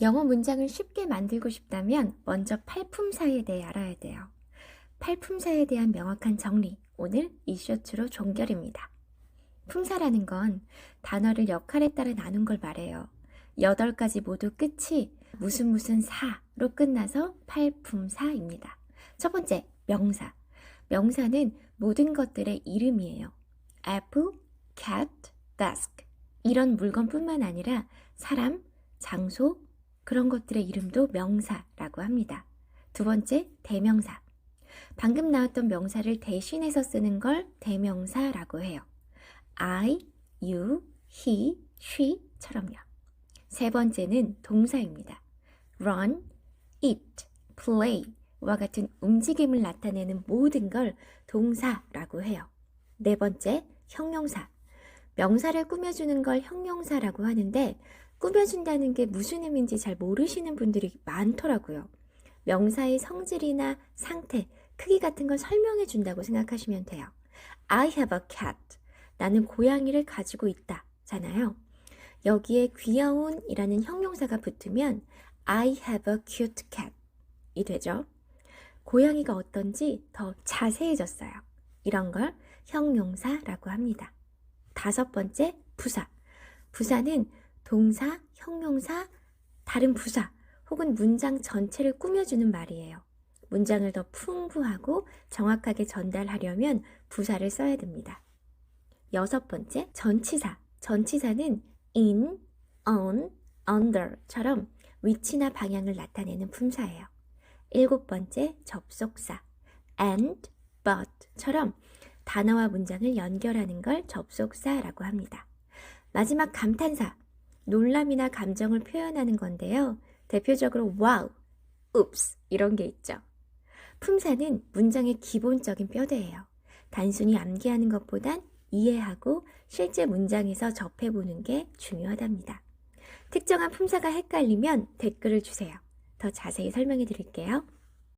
영어 문장을 쉽게 만들고 싶다면 먼저 팔품사에 대해 알아야 돼요. 팔품사에 대한 명확한 정리, 오늘 이 쇼츠로 종결입니다. 품사라는 건 단어를 역할에 따라 나눈 걸 말해요. 여덟 가지 모두 끝이 무슨 무슨 사로 끝나서 팔품사입니다. 첫 번째, 명사. 명사는 모든 것들의 이름이에요. apple, cat, desk. 이런 물건뿐만 아니라 사람, 장소, 그런 것들의 이름도 명사라고 합니다. 두 번째, 대명사. 방금 나왔던 명사를 대신해서 쓰는 걸 대명사라고 해요. I, you, he, she처럼요. 세 번째는 동사입니다. run, eat, play 와 같은 움직임을 나타내는 모든 걸 동사라고 해요. 네 번째, 형용사. 명사를 꾸며주는 걸 형용사라고 하는데 꾸며준다는 게 무슨 의미인지 잘 모르시는 분들이 많더라고요. 명사의 성질이나 상태, 크기 같은 걸 설명해 준다고 생각하시면 돼요. I have a cat. 나는 고양이를 가지고 있다. 잖아요. 여기에 귀여운 이라는 형용사가 붙으면 I have a cute cat. 이 되죠. 고양이가 어떤지 더 자세해졌어요. 이런 걸 형용사라고 합니다. 다섯 번째, 부사. 부사는 동사, 형용사, 다른 부사 혹은 문장 전체를 꾸며주는 말이에요. 문장을 더 풍부하고 정확하게 전달하려면 부사를 써야 됩니다. 여섯 번째, 전치사. 전치사는 in, on, under처럼 위치나 방향을 나타내는 품사예요. 일곱 번째, 접속사. and, but처럼 단어와 문장을 연결하는 걸 접속사라고 합니다. 마지막 감탄사. 놀람이나 감정을 표현하는 건데요. 대표적으로 wow, oops 이런 게 있죠. 품사는 문장의 기본적인 뼈대예요. 단순히 암기하는 것보단 이해하고 실제 문장에서 접해보는 게 중요하답니다. 특정한 품사가 헷갈리면 댓글을 주세요. 더 자세히 설명해 드릴게요.